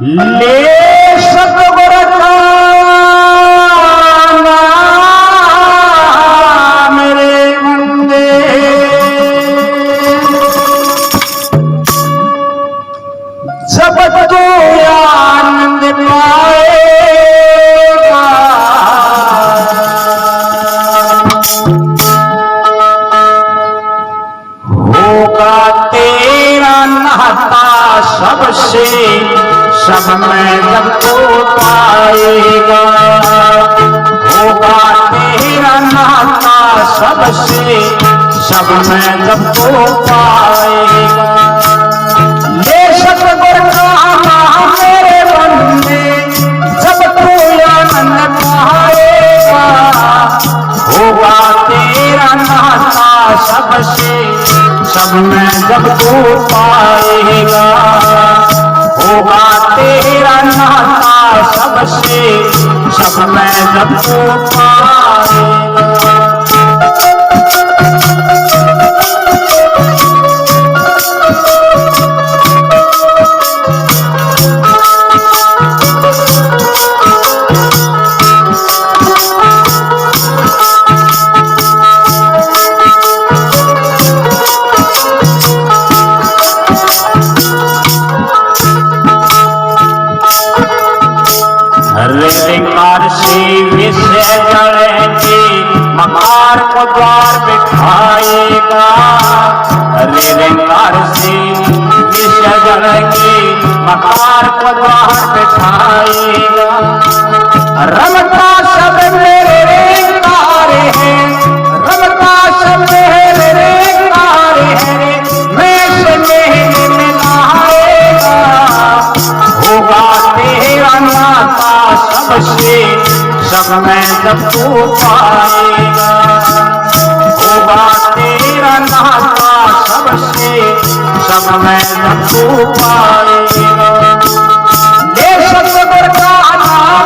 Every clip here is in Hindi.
ले सतगुर का तू आनंद पाएगा होगा तेरा नहता सबसे सब में जब तो पाएगा। होगा तेरा नहता सबसे सब में जब तो पाएगा। तू आनंद पाएगा। होगा तेरा नाता सबसे सब में जब तू पाएगा। सबसे सब में जब तू को द्वार बिठाएगा अरे हृदयकार से विषय जड़ेंगे मकार को द्वार बिठाएगा रमता सब मेरे तारे हैं, रमता सब मेरे तारे हैं मैं से में नहाएगा। होगा तेरा नाता सबसे, सब मैं जब तू पाएगा। तेरा नाता सबसे सब में तू पाएगा का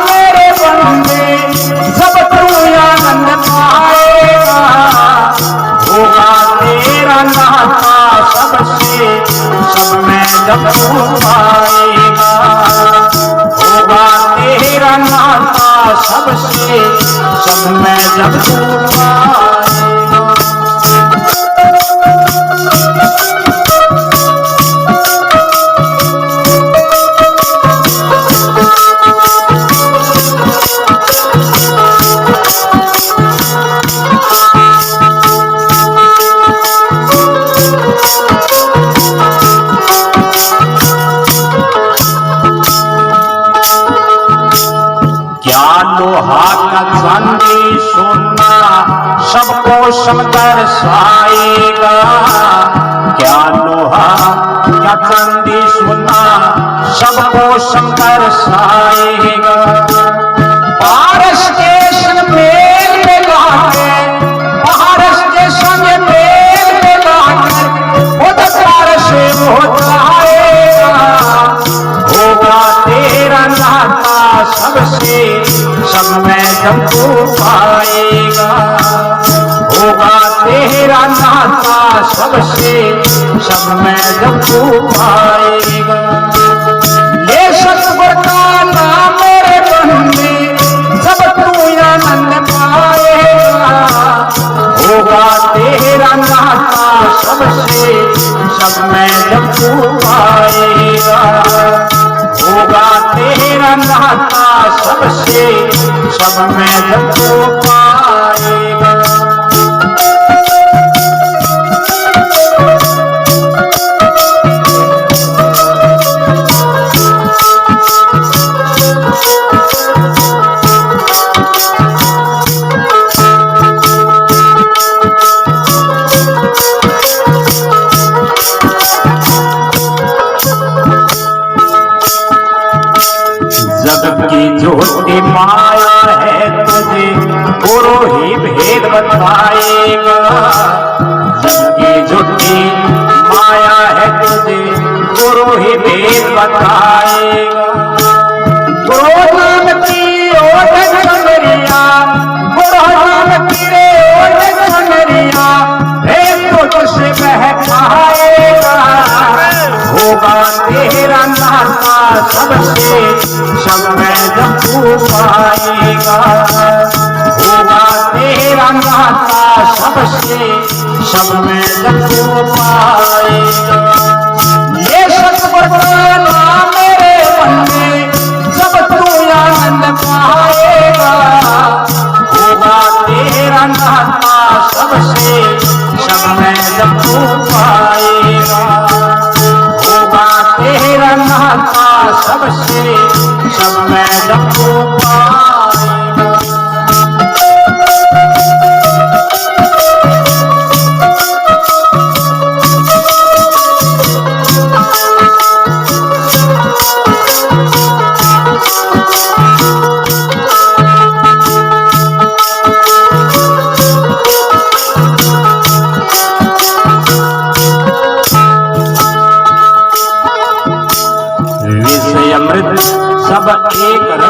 मेरे बंदे जब तू आनंद तेरा नाता सबसे सब में पाएगा का चांदी सोना, सबको समझ साएगा। क्या लोहा, क्या चांदी सोना, सबको समझ साएगा। पारस के में में तू पाएगा। होगा तेरा नाता सबसे, सब मैं जब तू पाएगा। ले सतगुर का नाम मेरे बंदे जब तू आनंद पाएगा। होगा तेरा नाता सबसे, सब मैं जब तू पाएगा। होगा तेरा नाता सबसे सब में सबको पाएगा। पाएगा होगा तेरा नाता सबसे, सब जब तू पाएगा। होगा तेरा नाता सबसे, सब जब तू पाएगा। ये सतबरना मेरे नाता सबसे सब में जब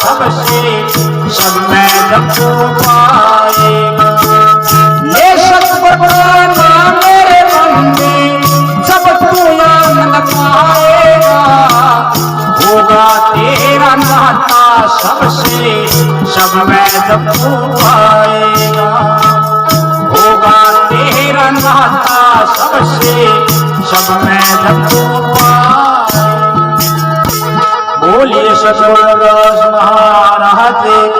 सबसे सब होगा तेरा नाता सबसे सब में होगा तेरा सबसे सब पाएगा